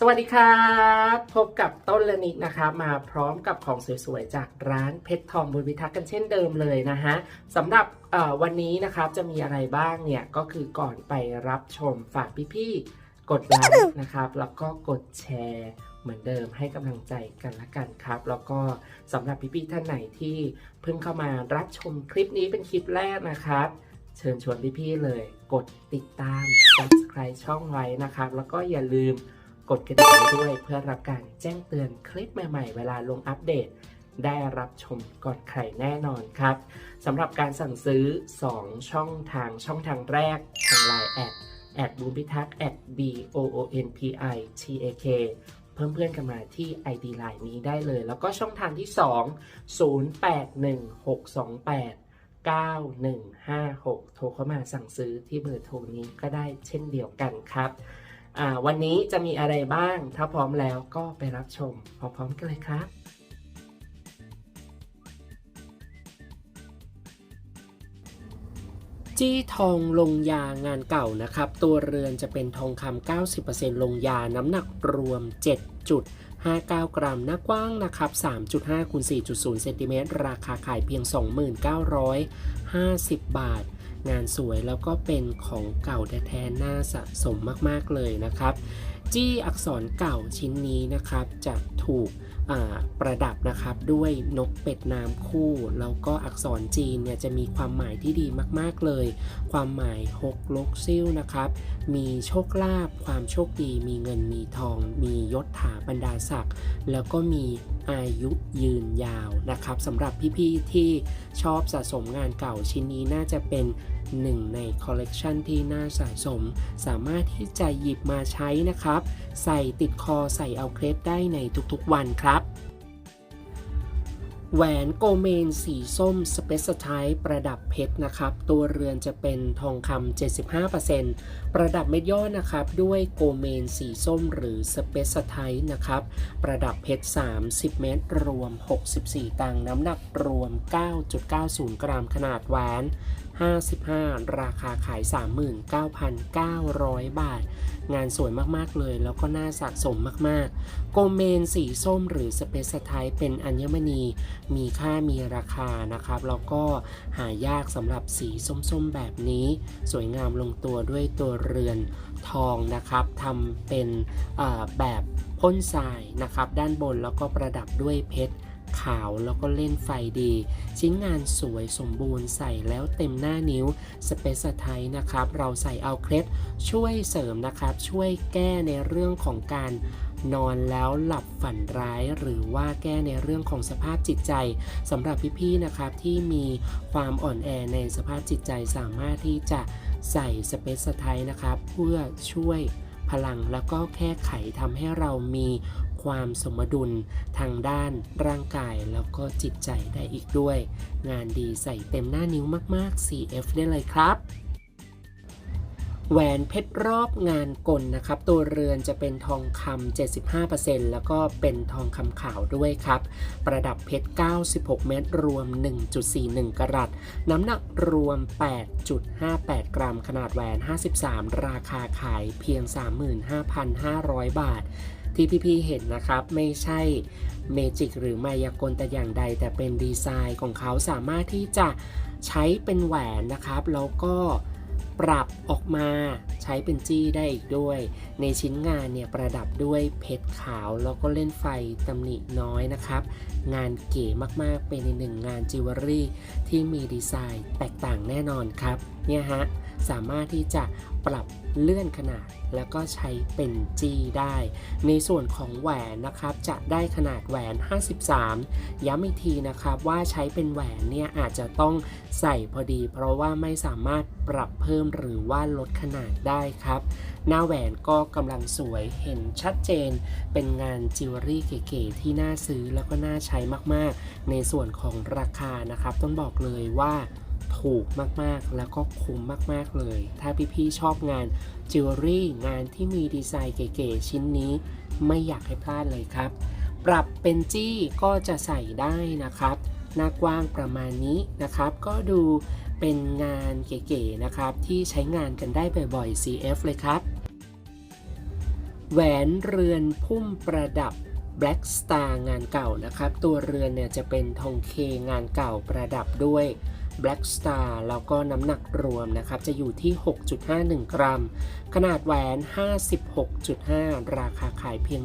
สวัสดีครับ พบกับต้นละนิกนะครับมาพร้อมกับของสวยๆ จากร้านเพชรทองบุญพิทักษ์กันเช่นเดิมเลยนะฮะสำหรับวันนี้นะครับจะมีอะไรบ้างเนี่ย ก็คือก่อนไปรับชมฝากพี่ๆ กดไลค์นะครับ แล้วก็กดแชร์เหมือนเดิมให้กำลังใจกันละกันครับ แล้วก็สำหรับพี่ๆ ท่านไหนที่เพิ่งเข้ามารับชมคลิปนี้เป็นคลิปแรกนะครับเชิญชวนพี่ๆเลย กดติดตาม subscribe ช่องไว้นะครับ แล้วก็อย่าลืม กดกระดิ่งไว้ด้วยเพื่อรับการแจ้งเตือนคลิปใหม่ๆ เวลาลงอัปเดต ได้รับชมก่อนใครแน่นอนครับสำหรับการสั่งซื้อ 2 ช่องทางช่องทางแรก ทาง Line แอดแอดบูมพิทักษ์ at b o o n p i t a k เพิ่มเพื่อนกันมาที่ ID Line นี้ได้เลย แล้วก็ช่องทางที่ 2 081628 9156 โทรเข้ามาสั่งซื้อที่เบอร์โทรนี้ก็ได้เช่นเดียวกันครับ วันนี้จะมีอะไรบ้าง ถ้าพร้อมแล้วก็ไปรับชมพร้อมๆกันเลยครับจี้ทองลงยางานเก่านะครับ ตัวเรือนจะเป็นทองคำ90%ลงยาน้ำหนักรวม 7.59 กรัม หน้ากว้างนะครับ 3.5คูณ4.0 เซนติเมตร ราคาขายเพียง 2950 บาท งานสวยแล้วก็เป็นของเก่าแท้ๆน่าสะสมมากๆเลยนะครับ จี้อักษรเก่าชิ้นนี้นะครับจะถูก ประดับนะครับด้วยนกเป็ดน้ำคู่ แล้วก็อักษรจีนเนี่ยจะมีความหมายที่ดีมากๆเลย ความหมายหกลกซิ่วนะครับ มีโชคลาภความโชคดีมีเงินมีทอง มียศถาบรรดาศักดิ์แล้วก็มีอายุยืนยาวนะครับสำหรับพี่ๆที่ชอบสะสมงานเก่าชิ้นนี้น่าจะเป็นหนึ่งในคอลเลกชันที่น่าสะสม สามารถที่จะหยิบมาใช้นะครับ ใส่ติดคอใส่เอาเคล็ดได้ในทุกๆวันครับแหวนโกเมนสีส้มสเปซไทป์ประดับเพชรนะครับ ตัวเรือนจะเป็นทองคำ 75%ประดับเม็ดย่อนะครับ ด้วยโกเมนสีส้มหรือสเปซไทป์นะครับ ประดับเพชร 30 เม็ดรวม 64 ตังน้ำหนักรวม 9.90 กรัมขนาดแหวน 55 ราคาขาย 39,900 บาท งานสวยมากๆเลย แล้วก็น่าสะสมมากๆ โกเมนสีส้มหรือสเปซไทป์เป็นอัญมณี มีค่ามีราคานะครับ แล้วก็หายากสำหรับสีส้มๆแบบนี้ สวยงามลงตัวด้วยตัวเรือนทองนะครับทำเป็นแบบพ่นทรายนะครับ ด้านบนแล้วก็ประดับด้วยเพชราวแล้วก็เล่นไฟดี ชิ้นงานสวยสมบูรณ์ใส่แล้วเต็มหน้านิ้วสเปซไทป์นะครับ เราใส่เอาเคล็ดช่วยเสริมนะครับ ช่วยแก้ในเรื่องของการนอนแล้วหลับฝันร้ายหรือว่าแก้ในเรื่องของสภาพจิตใจสำหรับพี่ๆนะครับที่มีความอ่อนแอในสภาพจิตใจสามารถที่จะใส่สเปซไทป์นะครับ เพื่อช่วยพลังแล้วก็แก้ไขทำให้เรามี ความสมดุลทางด้านร่างกายแล้วก็จิตใจได้อีกด้วย งานดีใส่เต็มหน้านิ้วมาก ๆ CF ได้เลยครับแหวนเพชรรอบงานกลนะครับ ตัวเรือนจะเป็นทองคำ 75%แล้วก็เป็นทองคำขาวด้วยครับ ประดับเพชร 96 เม็ดรวม 1.41 กรัต น้ำหนักรวม 8.58 กรัม ขนาดแหวน 53 ราคาขายเพียง 35,500 บาท ที่พี่ๆเห็นนะครับ ไม่ใช่เมจิกหรือมายากลแต่อย่างใด แต่เป็นดีไซน์ของเขาสามารถที่จะใช้เป็นแหวนนะครับ แล้วก็ปรับออกมาใช้เป็นจี้ได้อีกด้วย ในชิ้นงานเนี่ยประดับด้วยเพชรขาว แล้วก็เล่นไฟตำหนิน้อยนะครับ งานเก๋มากๆ เป็นในหนึ่งงานจิวเวลรี่ที่มีดีไซน์แตกต่างแน่นอนครับ เนี่ยฮะ สามารถที่จะ ปรับเลื่อนขนาด แล้วก็ใช้เป็นจี้ได้ ในส่วนของแหวนนะครับ จะได้ขนาดแหวน 53 ย้ำอีกทีนะครับว่าใช้เป็นแหวนเนี่ยอาจจะต้องใส่พอดี เพราะว่าไม่สามารถปรับเพิ่มหรือว่าลดขนาดได้ครับ หน้าแหวนก็กำลังสวยเห็นชัดเจน เป็นงานจิวเวลรี่เก๋ๆที่น่าซื้อแล้วก็น่าใช้มากๆ ในส่วนของราคานะครับ ต้องบอกเลยว่า ถูกมากๆ แล้วก็คุ้มมากๆเลย ถ้าพี่ๆชอบงานจิวเวลรี่งานที่มีดีไซน์เก๋ๆชิ้นนี้ ไม่อยากให้พลาดเลยครับ ปรับเป็นจี้ก็จะใส่ได้นะครับหน้ากว้างประมาณนี้นะครับ ก็ดูเป็นงานเก๋ๆนะครับ ที่ใช้งานกันได้บ่อยๆ CF เลยครับ แหวนเรือนพุ่มประดับ Black Star งานเก่านะครับ ตัวเรือนเนี่ยจะเป็นทองเคงานเก่าประดับด้วย Black Star แล้วก็น้ำหนักรวมนะครับ จะอยู่ที่ 6.51 กรัม ขนาดแหวน 56.5 ราคาขายเพียง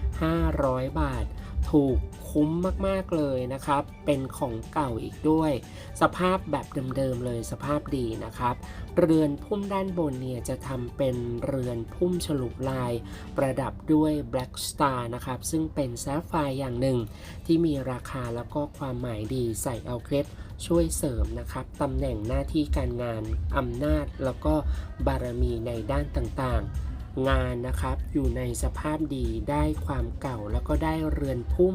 12,500 บาท ถูกคุ้มมาก ๆ เลยนะครับ เป็นของเก่าอีกด้วย สภาพแบบเดิม ๆ เลยสภาพดีนะครับ เรือนพุ่มด้านบนเนี่ยจะทำเป็นเรือนพุ่มฉลุลาย ประดับด้วย Black Star นะครับ ซึ่งเป็นแซฟไฟร์อย่างหนึ่ง ที่มีราคาแล้วก็ความหมายดีใส่เอาเคล็ด ช่วยเสริมนะครับตำแหน่งหน้าที่การงานอำนาจ แล้วก็บารมีในด้านต่างๆ งานนะครับอยู่ในสภาพดีได้ความเก่าแล้วก็ได้เรือนพุ่ม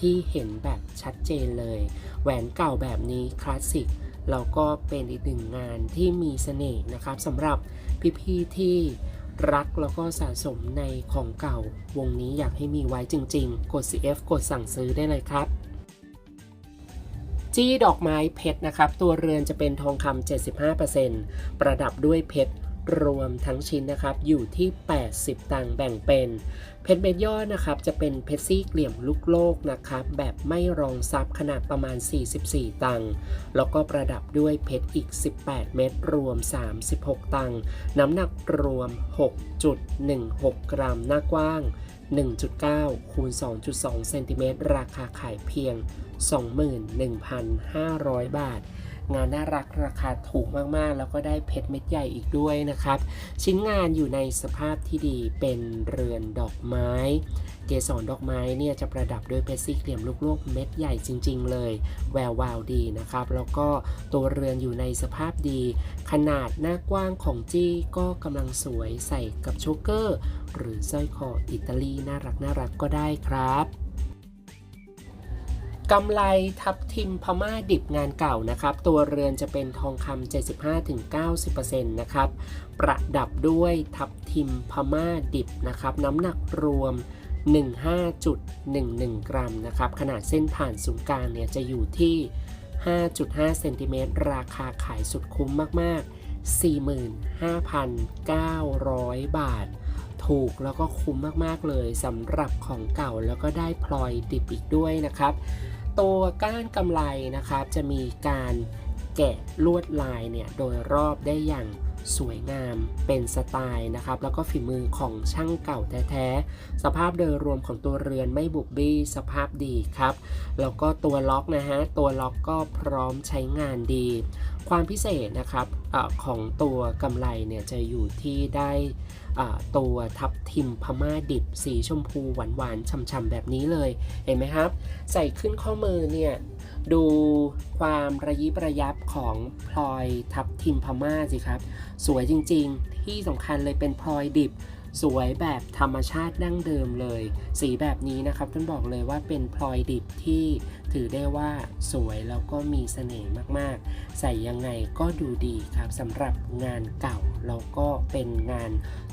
ที่เห็นแบบชัดเจนเลย แหวนเก่าแบบนี้คลาสสิกแล้วก็เป็นอีกหนึ่งงานที่มีเสน่ห์นะครับสำหรับพี่ๆที่รักแล้วก็สะสมในของเก่า วงนี้อยากให้มีไว้จริง ๆ กด CF กดสั่งซื้อได้เลยครับ จี้ดอกไม้เพชรนะครับ ตัวเรือนจะเป็นทองคำ75%ประดับด้วยเพชรรวมทั้งชิ้นนะครับ อยู่ที่ 80 ตังค์แบ่งเป็นเพชรเม็ดยอดนะครับ จะเป็นเพชรซี่เหลี่ยมลูกโลกนะครับ แบบไม่รองซับขนาดประมาณ 44 ตังค์แล้วก็ประดับด้วยเพชรอีก 18 เม็ดรวม 36 ตังค์น้ำหนักรวม 6.16 กรัมหน้ากว้าง 1.9 คูณ 2.2 เซนติเมตร ราคาขายเพียง 21,500 บาท งานน่ารักราคาถูกมากๆ แล้วก็ได้เพชรเม็ดใหญ่อีกด้วยนะครับ ชิ้นงานอยู่ในสภาพที่ดีเป็นเรือนดอกไม้ เกสรดอกไม้เนี่ยจะประดับด้วยเพชรสีเหลี่ยมลูกโลกเม็ดใหญ่จริง ๆ เลย แวววาวดีนะครับ แล้วก็ตัวเรือนอยู่ในสภาพดี ขนาดหน้ากว้างของจี้ก็กำลังสวยใส่กับโชเกอร์ หรือสร้อยคออิตาลีน่ารักน่ารักก็ได้ครับ กำไรทับทิมพม่าดิบงานเก่านะครับ ตัวเรือนจะเป็นทองคำ75-90%นะครับ ประดับด้วยทับทิมพม่าดิบนะครับ น้ำหนักรวม 15.11 กรัมนะครับ ขนาดเส้นผ่านศูนย์กลางเนี่ยจะอยู่ที่ 5.5 เซนติเมตร ราคาขายสุดคุ้มมาก ๆ45,900 บาท ถูกแล้วก็คุ้มมาก ๆ เลยสำหรับของเก่าแล้วก็ได้พลอยดิบอีกด้วยนะครับ ตัวก้านกำไรนะครับ จะมีการแกะลวดลายเนี่ยโดยรอบได้อย่างสวยงามเป็นสไตล์นะครับ แล้วก็ฝีมือของช่างเก่าแท้ๆ สภาพโดยรวมของตัวเรือนไม่บุบบี้สภาพดีครับ แล้วก็ตัวล็อกนะฮะ ตัวล็อกก็พร้อมใช้งานดี ความพิเศษนะครับอของตัวกำไรเนี่ยจะอยู่ที่ได้ ตัวทับทิมพม่าดิบสีชมพูหวานๆช่ำๆแบบนี้เลยเห็นไหมครับ ใส่ขึ้นข้อมือเนี่ยดูความระยิบระยับของพลอยทับทิมพม่าสิครับ สวยจริงๆ ที่สำคัญเลยเป็นพลอยดิบ สวยแบบธรรมชาติดั้งเดิมเลย สีแบบนี้นะครับต้องบอกเลยว่าเป็นพลอยดิบที่ ถือได้ว่าสวยแล้วก็มีเสน่ห์มากๆ ใส่ยังไงก็ดูดีครับสำหรับงานเก่าแล้วก็เป็นงาน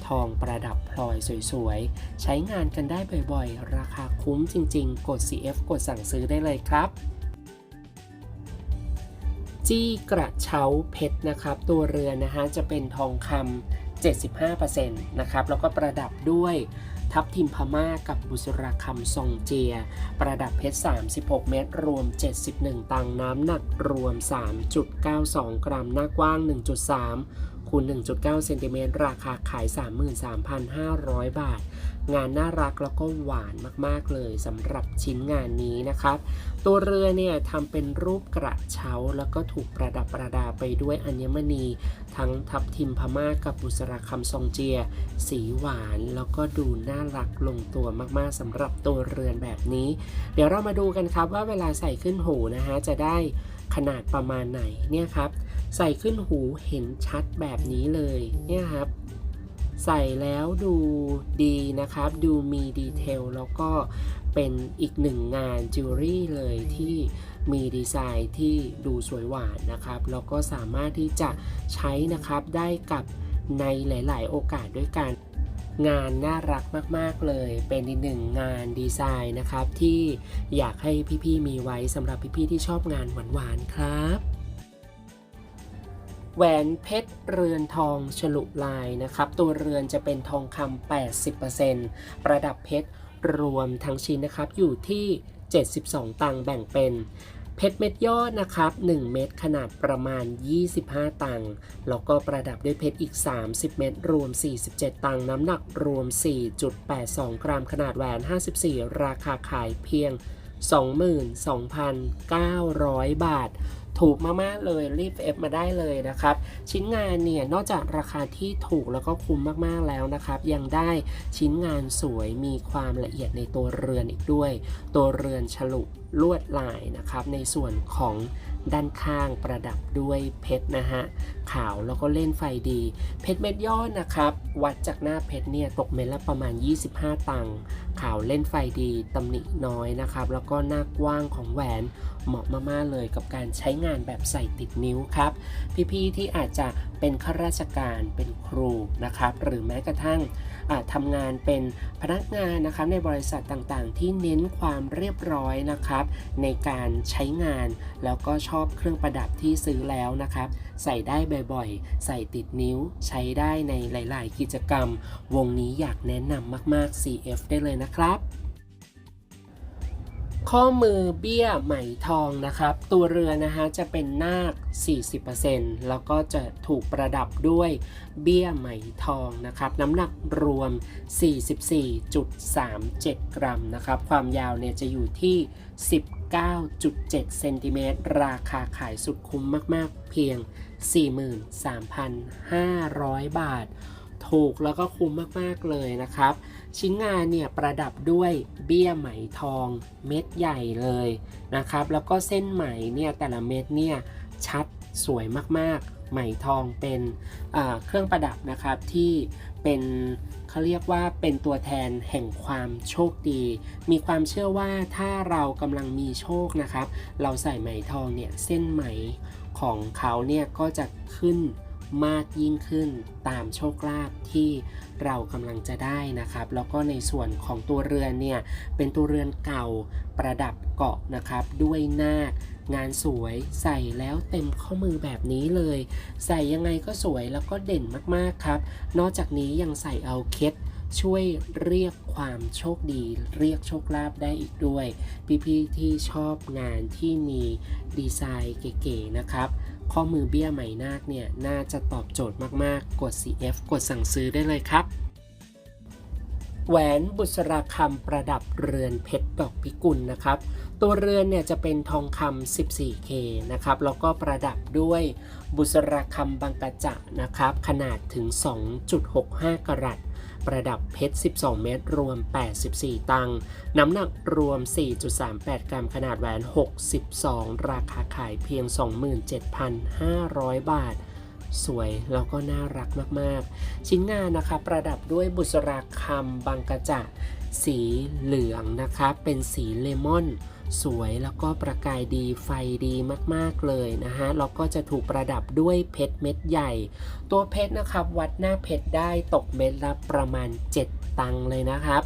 ทองประดับพลอยสวยๆ ใช้งานกันได้บ่อยๆ ราคาคุ้มจริงๆ กด CF กดสั่งซื้อได้เลยครับจี้กระเช้าเพชรนะครับ ตัวเรือนนะฮะจะเป็นทองคำ75%นะครับ แล้วก็ประดับด้วย ทับทิมพม่ากับบุษราคำทรงเจีย ประดับเพชร 36 เม็ดรวม 71 ตังน้ำหนักรวม 3.92 กรัม หน้ากว้าง 1.3คูณ1.9 เซนติเมตร ราคาขาย 33,500 บาท งานน่ารักแล้วก็หวานมากๆเลยสำหรับชิ้นงานนี้นะครับ ตัวเรือเนี่ยทำเป็นรูปกระเช้า แล้วก็ถูกประดับประดาไปด้วยอัญมณี ทั้งทับทิมพม่ากับบุษราคำซองเจีย สีหวานแล้วก็ดูน่ารักลงตัวมากๆสำหรับตัวเรือนแบบนี้ เดี๋ยวเรามาดูกันครับว่าเวลาใส่ขึ้นหูนะฮะจะได้ขนาดประมาณไหนเนี่ยครับ ใส่ขึ้นหูเห็นชัดแบบนี้เลยเนี่ยครับ ใส่แล้วดูดีนะครับ ดูมีดีเทลแล้วก็เป็นอีกหนึ่งงานจิวเวลรี่เลยที่มีดีไซน์ที่ดูสวยหวานนะครับ แล้วก็สามารถที่จะใช้นะครับได้กับในหลาย ๆ โอกาสด้วยกัน งานน่ารักมาก ๆ เลย เป็นอีกหนึ่งงานดีไซน์นะครับ ที่อยากให้พี่ ๆ มีไว้สำหรับพี่ ๆ ที่ชอบงานหวาน ๆ ครับ แหวนเพชรเรือนทองฉลุลายนะครับ ตัวเรือนจะเป็นทองคำ 80%ประดับเพชรรวมทั้งชิ้นนะครับอยู่ที่ 72 ตังค์แบ่งเป็นเพชรเม็ดยอดนะครับ 1 เม็ดขนาดประมาณ 25 ตังค์แล้วก็ประดับด้วยเพชรอีก 30 เม็ดรวม 47 ตังค์น้ำหนักรวม 4.82 กรัม ขนาดแหวน 54 ราคาขายเพียง 22,900 บาท ถูกมากๆเลยรีบเอฟมาได้เลยนะครับ ชิ้นงานเนี่ยนอกจากราคาที่ถูกแล้วก็คุ้มมากๆแล้วนะครับ ยังได้ชิ้นงานสวยมีความละเอียดในตัวเรือนอีกด้วย ตัวเรือนฉลุลวดลายนะครับ ในส่วนของด้านข้างประดับด้วยเพชรนะฮะขาวแล้วก็เล่นไฟดี เพชรเม็ดยอดนะครับ วัดจากหน้าเพชรเนี่ยตกเม็ดละประมาณ 25 ตังค์ขาวเล่นไฟดีตำหนิน้อยนะครับ แล้วก็หน้ากว้างของแหวน เหมาะมากๆเลยกับการใช้งานแบบใส่ติดนิ้วครับ พี่ๆที่อาจจะเป็นข้าราชการเป็นครูนะครับ หรือแม้กระทั่งทำงานเป็นพนักงานนะครับในบริษัทต่างๆ ที่เน้นความเรียบร้อยนะครับ ในการใช้งานแล้วก็ชอบเครื่องประดับที่ซื้อแล้วนะครับ ใส่ได้บ่อยๆ ใส่ติดนิ้วใช้ได้ในหลาย ๆ กิจกรรม วงนี้อยากแนะนำมากๆ CF ได้เลยนะครับ ข้อมือเบี้ยไหมทองนะครับ ตัวเรือนะฮะจะเป็นนาค 40%แล้วก็จะถูกประดับด้วยเบี้ยไหมทองนะครับ น้ำหนักรวม 44.37 กรัมนะครับ ความยาวเนี่ยจะอยู่ที่ 19.7 เซนติเมตร ราคาขายสุดคุ้มมากๆ เพียง 43,500 บาท ถูกแล้วก็คุ้มมากๆเลยนะครับ ชิ้นงานเนี่ยประดับด้วยเบี้ยไหมทองเม็ดใหญ่เลยนะครับ แล้วก็เส้นไหมเนี่ยแต่ละเม็ดเนี่ยชัดสวยมากๆไหมทองเป็นเครื่องประดับนะครับที่เป็นเขาเรียกว่าเป็นตัวแทนแห่งความโชคดี มีความเชื่อว่าถ้าเรากำลังมีโชคนะครับ เราใส่ไหมทองเนี่ยเส้นไหมของเขาเนี่ยก็จะขึ้น มากยิ่งขึ้นตามโชคลาภที่เรากำลังจะได้นะครับ แล้วก็ในส่วนของตัวเรือนเนี่ยเป็นตัวเรือนเก่าประดับเกาะนะครับ ด้วยนาคงานสวยใส่แล้วเต็มข้อมือแบบนี้เลย ใส่ยังไงก็สวยแล้วก็เด่นมากๆครับ นอกจากนี้ยังใส่เอาเคล็ดช่วยเรียกความโชคดี เรียกโชคลาภได้อีกด้วย พี่ๆที่ชอบงานที่มีดีไซน์เก๋ๆนะครับ ข้อมือเบี้ยไหมนาคเนี่ยน่าจะตอบโจทย์มากๆ กด CF กดสั่งซื้อได้เลยครับ แหวนบุษราคำประดับเรือนเพชรดอกพิกุลนะครับ ตัวเรือนเนี่ยจะเป็นทองคำ 14K นะครับ แล้วก็ประดับด้วยบุษราคำบางกะจะนะครับ ขนาดถึง 2.65 กรัต ประดับเพชร 12 เม็ดรวม 84 ตังค์น้ำหนักรวม 4.38 กรัมขนาดแหวน 62 ราคาขายเพียง 27,500 บาท สวยแล้วก็น่ารักมากๆ ชิ้นงานนะคะประดับด้วยบุษราคำบางกระจะสีเหลืองนะคะ เป็นสีเลมอน สวยแล้วก็ประกายดีไฟดีมากๆเลยนะฮะแล้วก็จะถูกประดับด้วยเพชรเม็ดใหญ่ ตัวเพชรนะครับวัดหน้าเพชรได้ตกเม็ดละประมาณ 7 ตังค์เลยนะครับ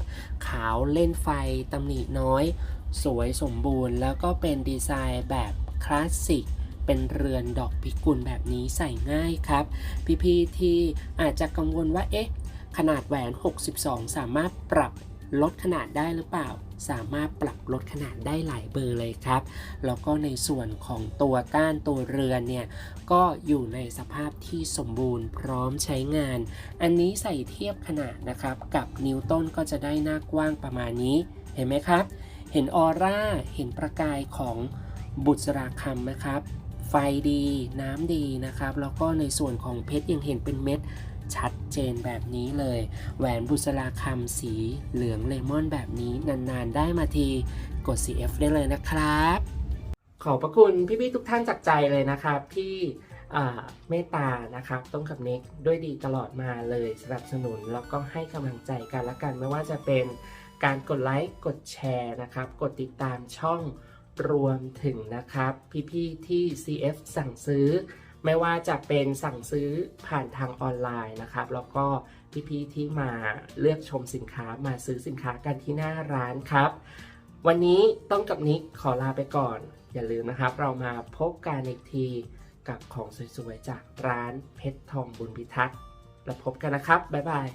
ขาวเล่นไฟตำหนิน้อย สวยสมบูรณ์ แล้วก็เป็นดีไซน์แบบคลาสสิกเป็นเรือนดอกพิกุลแบบนี้ใส่ง่ายครับ พี่ๆที่อาจจะกังวลว่าเอ๊ะขนาดแหวน 62 สามารถปรับ ลดขนาดได้หรือเปล่า สามารถปรับลดขนาดได้หลายเบอร์เลยครับ แล้วก็ในส่วนของตัวก้านตัวเรือนเนี่ยก็อยู่ในสภาพที่สมบูรณ์พร้อมใช้งาน อันนี้ใส่เทียบขนาดนะครับ กับนิ้วต้นก็จะได้หน้ากว้างประมาณนี้ เห็นไหมครับ เห็นออร่า เห็นประกายของบุษราคำนะครับ ไฟดี น้ำดีนะครับ แล้วก็ในส่วนของเพชรยังเห็นเป็นเม็ด ชัดเจนแบบนี้เลย แหวนบุษราคำสีเหลืองเลมอนแบบนี้นานๆ ได้มาทีกด CF ได้เลยนะครับ ขอบพระคุณพี่ๆทุกท่านจากใจเลยนะครับที่เมตตานะครับต้องกับเน็กด้วยดีตลอดมาเลยสนับสนุนแล้วก็ให้กำลังใจกันละกันไม่ว่าจะเป็นการกดไลค์กดแชร์นะครับ กดติดตามช่องรวมถึงนะครับ พี่ๆที่ CF สั่งซื้อ ไม่ว่าจะเป็นสั่งซื้อผ่านทางออนไลน์นะครับ แล้วก็พี่ๆที่มาเลือกชมสินค้ามาซื้อสินค้ากันที่หน้าร้านครับ วันนี้ต้องกับนิกขอลาไปก่อน อย่าลืมนะครับ เรามาพบกันอีกทีกับของสวยๆ จากร้านเพชรทองบุญพิทักษ์แล้วพบกันนะครับ บ๊ายบาย